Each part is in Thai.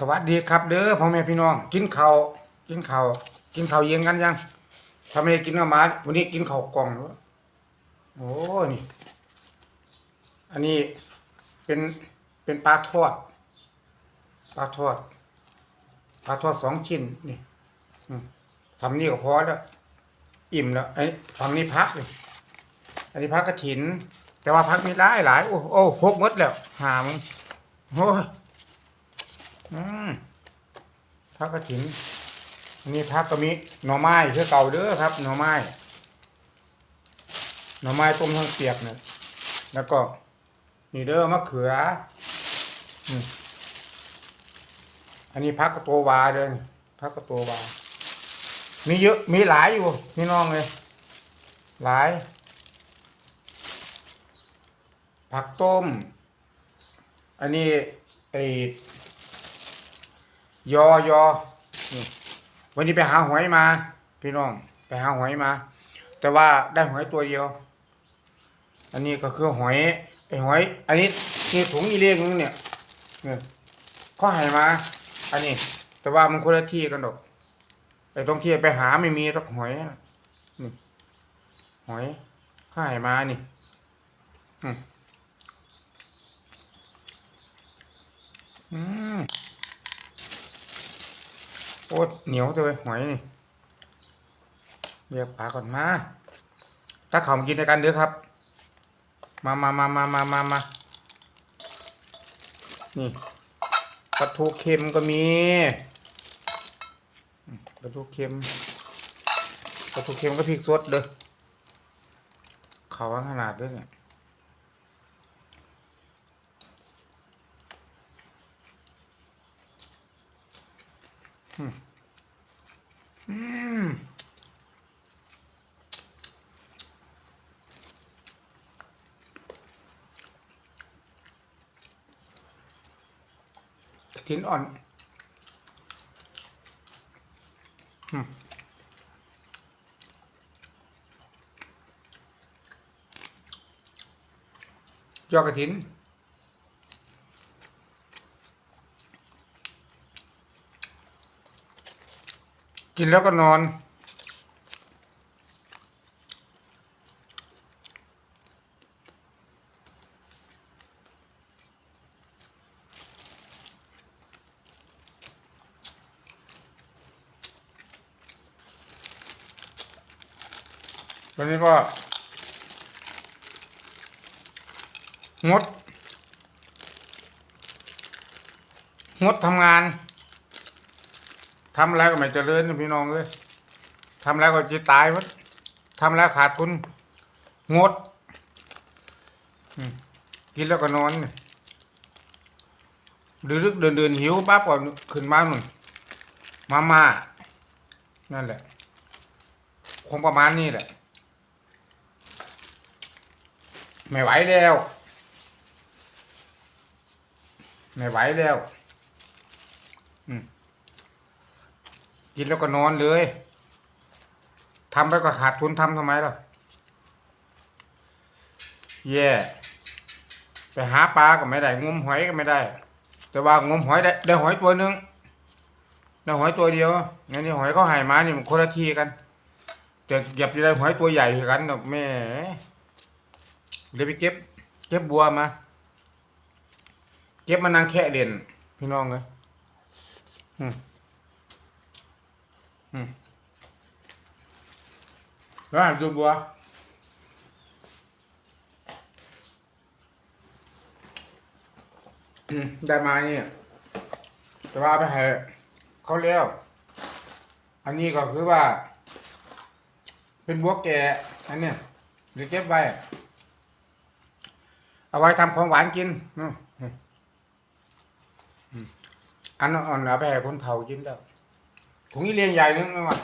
สวัสดีครับเด้อพ่อแม่พี่น้อง กินข้าวกินข้าวกินข้าวเย็นกันยังถ้าไม่กินก็มาวันนี้กินข้าวกล่องโอ้นี่ อันนี้เป็นเป็นปลาทอดปลาทอดปลาทอดสองชิ้นนี่สำนี้ก็พอแล้ว อิ่มแล้วไอ้ฝั่งนี้พักเลยอันนี้พักกระถิน แต่ว่าพักมีหลายหลายโอ้โอ้หกหมดแล้วหามงโอ้ย อืมพักกระถินอันนี้พักก็มีหน่อไม้คือเก่าเด้อครับ หน่อไม้ หน่อไม้ต้มทั้งเปียกเนี่ยแล้วก็นี่เด้อมะเขืออันนี้พักกระตัววาเด้อนี่พักกระตัววา มีเยอะมีหลายอยู่พี่น้องเลยหลาย ผักต้ม อันนี้ไอ ยอยอวันนี้ไปหาหอยมา พี่น้อง ไปหาหอยมา แต่ว่าได้หอยตัวเดียว อันนี้ก็คือหอยไอหอย อันนี้นี่ถุงอีเลี้ยงนึงเนี่ยเนี่ยเขาใหายมา อันนี้ แต่ว่ามันคนละที่กันดอกไอ้ตรงที่ไปหาไม่มีสักหอยนี่หอยเขาใหายมานี่อืมอืม โอ้เหนียวจังเลยหอยนี่เรียกปลาก่อนมาถ้าเขามากินด้วยกันเด้อครับ มามามามามามามานี่ปลาทูเค็มก็มีปลาทูเค็มปลาทูเค็มก็พริกสดเด้อเขาว่าขนาดเด้อเนี่ย อืมกระถินอ่อนอืมยอกระถิน กินแล้วก็นอน วันนี้ก็ งด งดทำงาน ทำแล้วก็ไม่เจริญนะพี่น้องเลยทำแล้วก็จะตายหมดทำแล้วขาดทุนงดกินแล้วก็นอนดึกๆเดินเดินๆหิวปั๊บก่อนขึ้นมาหนุนมาม่านั่นแหละ คงประมาณนี้แหละ ไม่ไหวแล้ว ไม่ไหวแล้ว กินแล้วก็นอนเลยทำไปก็ขาดทุนทำทำไมล่ะแย่ไปหาปลาก็ไม่ได้งมหอยก็ไม่ได้ แต่ว่างมหอยได้ได้หอยตัวหนึงได้หอยตัวเดียวงั้นนี่หอยเขาหายมานี่มันคนละทีกันแต่เก็บจะได้หอยตัวใหญ่กันดอกแม่เดี๋ยวไปเก็บ เก็บบัวมา เก็บมานางแค่เด่นพี่น้องเลยอืม แล้วอ่านดูบัวอืมได้มาเนี่ยแต่ว่าไปให้เขาเลี้ยวอันนี้ก็คือว่า เป็นบัวแก่อันเนี้ยเดี๋ยวเก็บไว้ เอาไว้ทำของหวานกินอืมอันอ่อนเอาไปให้คนเฒ่ากินแล้ว ถุงนี้เรียงใหญ่นึงมวะ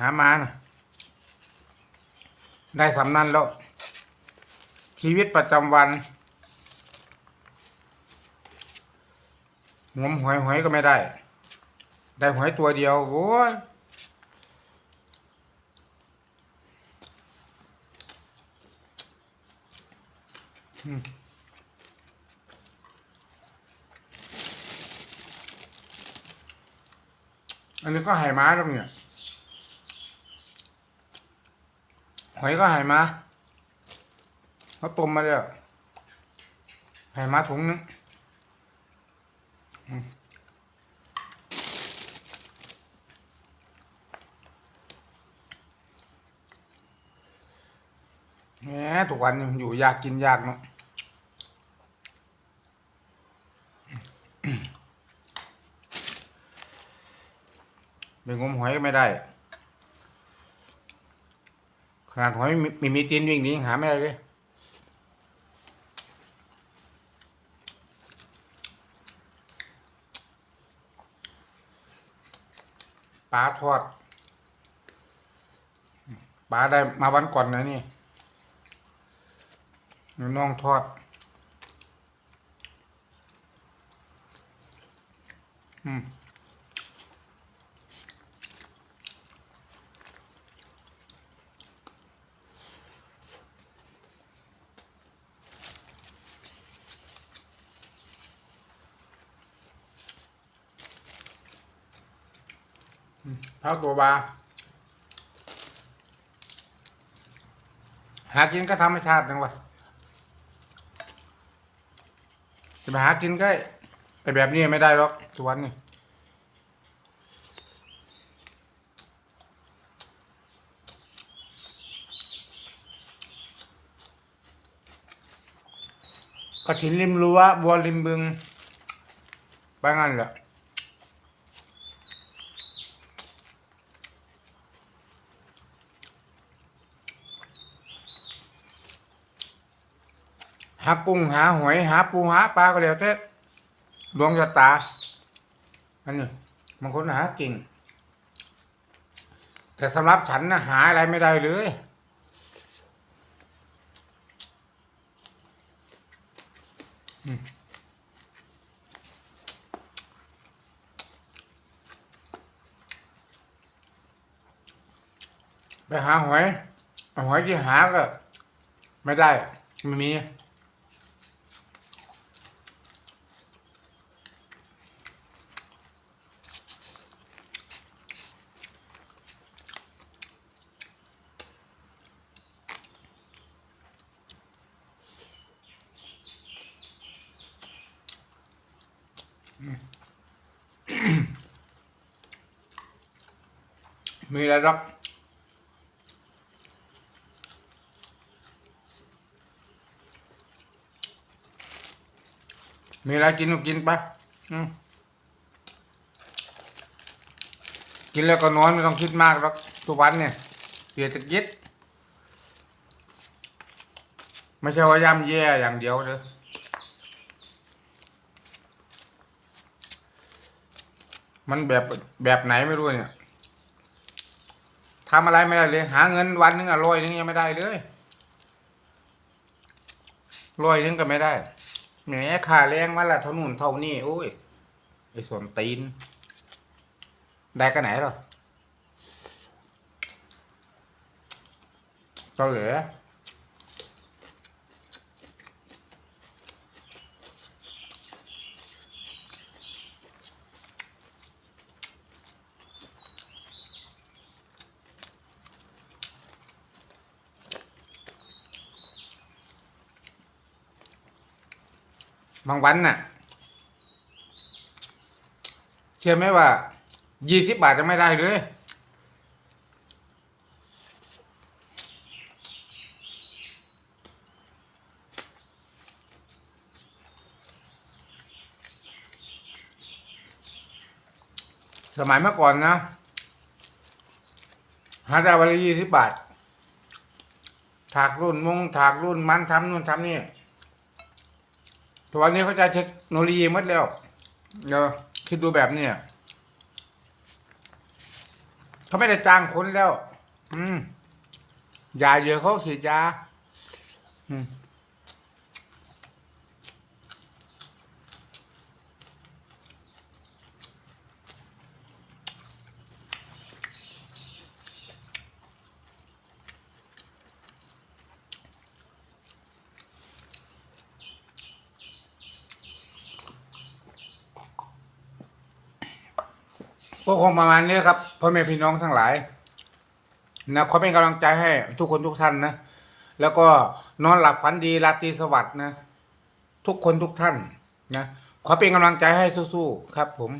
หามานะได้สำนันแล้ว ชีวิตประจำวันงมหอยหอยก็ไม่ได้ ได้หอยตัวเดียวโว้ยอืม อันนี้ก็ไหม้าแล้วเนี่ยหอยก็ไหม้าเขาต้มมาแล้วไหม้าถุงนึงแหมทุกวันอยู่ยากกินยากเนาะ ไปงมหอยก็ไม่ได้ ขนาดหอยมีมีมีตีนวิ่งหนีหาไม่ได้เลยปลาทอดปลาได้มาวันก่อนนะนี่น้องทอดอืม พักตัวบาหากินก็ธรรมชาติจังวะจะไปหากินก็ไอแบบนี้ไม่ได้หรอกทุกวันนี้กระถินริมรั้วบัวริมบึงไปงั้นแหละากุ้งหาหอยหาปูหาปลาก็แล้วแต่ดวงชะตาอันนี้บางคนหาเก่ง แต่สำหรับฉันนะหาอะไรไม่ได้เลยอืมไปหาหอยหอยที่หาก็ ไม่ได้ ไม่มี มีอะไรรอกมีอะไรกินก็กินไปกินแล้วก็นอนไม่ต้องคิดมากหรอกทุกวันเนี่ยเสียตะกิดไม่ใช่ว่าย่ำแย่อย่างเดียวเลย มันแบบแบบไหนไม่รู้เนี่ยทำอะไรไม่ได้เลย หาเงินวันหนึงอะร้อยหนึงยังไม่ได้เลยร้อยหนึงก็ไม่ได้แหมค่าแรงวันละเท่านู่นเท่านี่โอ้ยไอ้ส่วนตีน ได้กันไหนหรอก็เหลือ บางวันน่ะ เชื่อไหมว่ายี่สิบบาทจะไม่ได้เลยสมัยเมื่อก่อนนะหาได้วันละยี่สิบบาท ถากรุ่นมงถากรุ่นมันทำนู่นทำนี่ แตัวันนี้เขาใช้เทคโนโลยีหมดแล้วเดี๋ยวคิดดูแบบเนี้ยเขาไม่ได้จ้างคนแล้ว อืมยาเยอะเขาฉีดยา อืม ก็คงประมาณนี้ครับพ่อแม่พี่น้องทั้งหลายนะขอเป็นกำลังใจให้ทุกคนทุกท่านนะ แล้วก็นอนหลับฝันดีราตรีสวัสดิ์นะ ทุกคนทุกท่านนะขอเป็นกำลังใจให้สู้ๆครับผม